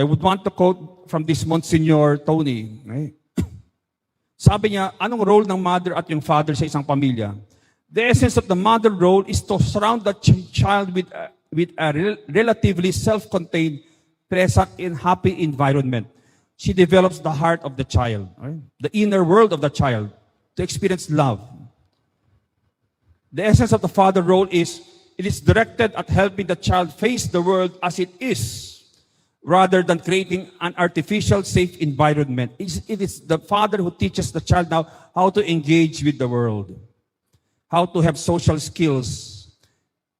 I would want to quote from this Monsignor Tony. Sabi niya, anong role ng mother at yung father sa isang pamilya? The essence of the mother role is to surround the ch- child with a, with a rel- relatively self-contained, present, and happy environment. She develops the heart of the child, right? the inner world of the child, to experience love. The essence of the father role is it is directed at helping the child face the world as it is, rather than creating an artificial safe environment. It is, the father who teaches the child now how to engage with the world, how to have social skills.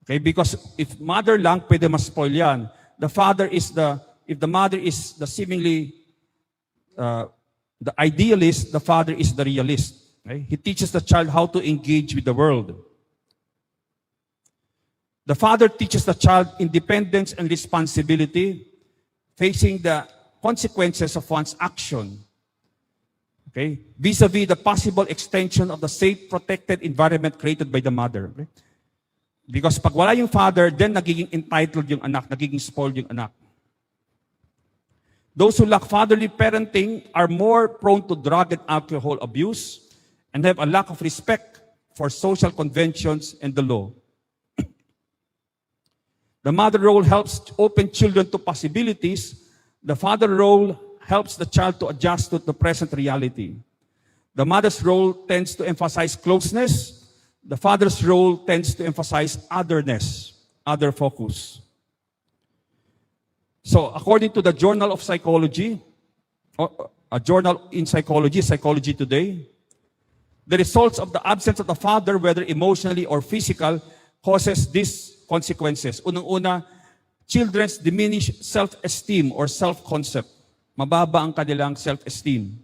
Okay, because if mother lang pwede ma-spoil yan, the father is the, if the mother is the seemingly uh, the idealist, the father is the realist. Okay? He teaches the child how to engage with the world. The father teaches the child independence and responsibility, facing the consequences of one's action. Okay? Vis-a-vis the possible extension of the safe, protected environment created by the mother. Okay? Because pag wala yung father, then nagiging entitled yung anak, nagiging spoiled yung anak. Those who lack fatherly parenting are more prone to drug and alcohol abuse and have a lack of respect for social conventions and the law. The mother role helps open children to possibilities. The father role helps the child to adjust to the present reality. The mother's role tends to emphasize closeness. The father's role tends to emphasize otherness, other focus. So, according to the Journal of Psychology, uh, uh, a journal in psychology, Psychology Today, the results of the absence of the father, whether emotionally or physical, causes these consequences. Unang-una, children's diminished self-esteem or self-concept. Mababa ang kanilang self-esteem.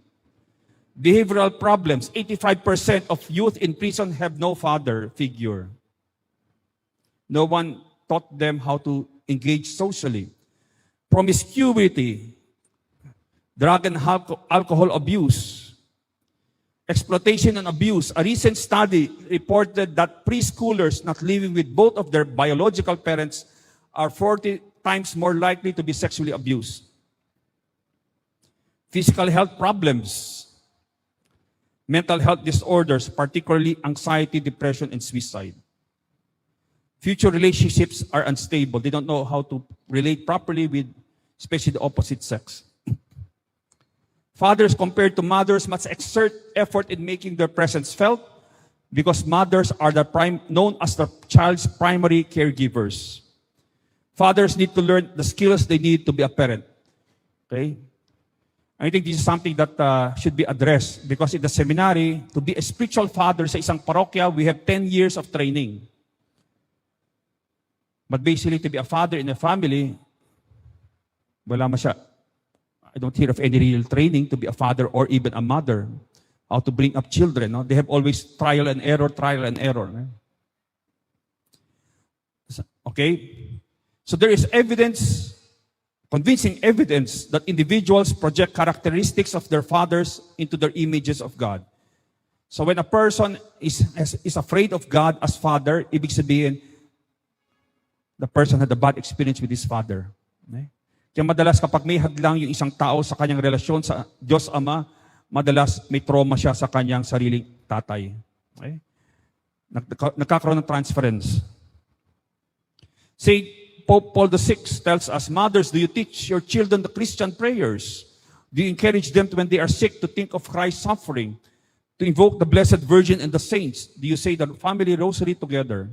Behavioral problems. 85% of youth in prison have no father figure. No one taught them how to engage socially. Promiscuity, drug and alco- alcohol abuse, exploitation and abuse. A recent study reported that preschoolers not living with both of their biological parents are 40 times more likely to be sexually abused. Physical health problems, mental health disorders, particularly anxiety, depression, and suicide. Future relationships are unstable. They don't know how to relate properly with, especially the opposite sex. Fathers compared to mothers must exert effort in making their presence felt because mothers are the prime, known as the child's primary caregivers. Fathers need to learn the skills they need to be a parent. Okay? I think this is something that uh, should be addressed because in the seminary, to be a spiritual father sa isang parokya, we have 10 years of training. But basically, to be a father in a family, wala masya. I don't hear of any real training to be a father or even a mother. How to bring up children. No? They have always trial and error, trial and error. Eh? no? Okay? So there is evidence, convincing evidence that individuals project characteristics of their fathers into their images of God. So when a person is, is, afraid of God as father, ibig sabihin, the person had a bad experience with his father. Okay? Kaya madalas kapag may hadlang yung isang tao sa kanyang relasyon sa Diyos Ama, madalas may trauma siya sa kanyang sariling tatay. Okay? Nagka- Nagkakaroon ng transference. Saint Pope Paul VI tells us, Mothers, do you teach your children the Christian prayers? Do you encourage them to, when they are sick to think of Christ's suffering? To invoke the Blessed Virgin and the saints? Do you say the family rosary together?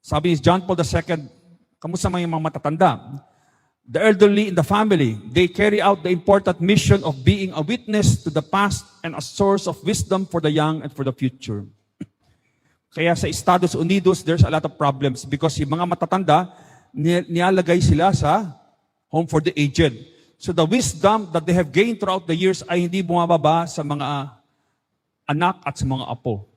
Sabi ni John Paul II, kamusta mga mga matatanda? The elderly in the family, they carry out the important mission of being a witness to the past and a source of wisdom for the young and for the future. Kaya sa Estados Unidos, there's a lot of problems because yung mga matatanda, ni- nialagay sila sa home for the aged. So the wisdom that they have gained throughout the years ay hindi bumababa sa mga anak at sa mga apo.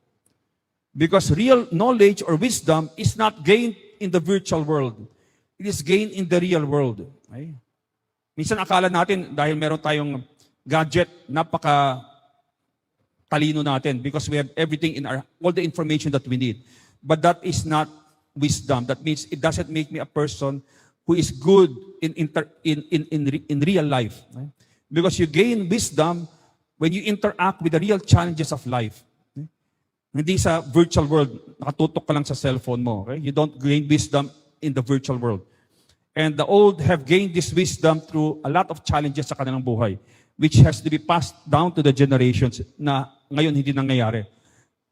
Because real knowledge or wisdom is not gained in the virtual world. It is gained in the real world. Okay? Minsan akala natin dahil meron tayong gadget, napaka talino natin because we have everything in our, all the information that we need. But that is not wisdom. That means it doesn't make me a person who is good in, inter, in, in, in, in real life. okay? Because you gain wisdom when you interact with the real challenges of life. Hindi sa virtual world, nakatutok ka lang sa cellphone mo. Okay? You don't gain wisdom in the virtual world. And the old have gained this wisdom through a lot of challenges sa kanilang buhay, which has to be passed down to the generations na ngayon hindi nangyayari.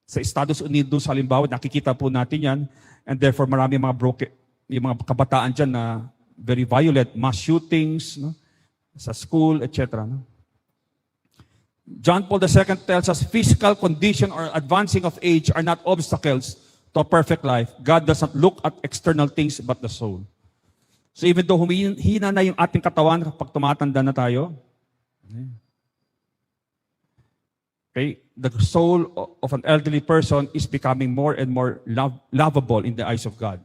Sa Estados Unidos, halimbawa, nakikita po natin yan, and therefore marami mga broken, yung mga kabataan dyan na very violent, mass shootings, no? sa school, etc. No? John Paul II tells us physical condition or advancing of age are not obstacles to a perfect life. God does not look at external things but the soul. So even though humihina na yung ating katawan kapag tumatanda na tayo, okay, the soul of an elderly person is becoming more and more love, lovable in the eyes of God.